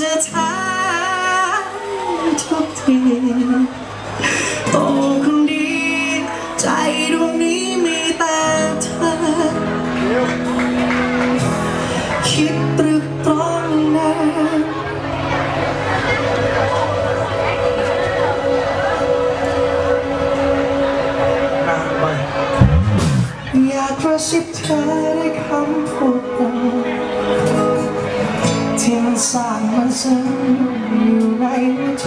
จะถามทุกทีโตคนดี ใจดวงนี้มีแต่เธอ คิดตรึกตรองนะอยากกระซิบเธอ สร้างมันซึ้งอยู่ในหัวใจ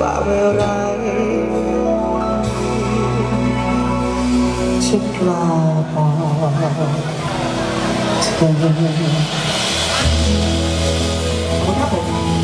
ว่าเมื่อไรฉันกล้าบอกเธอขอบคุณครับผม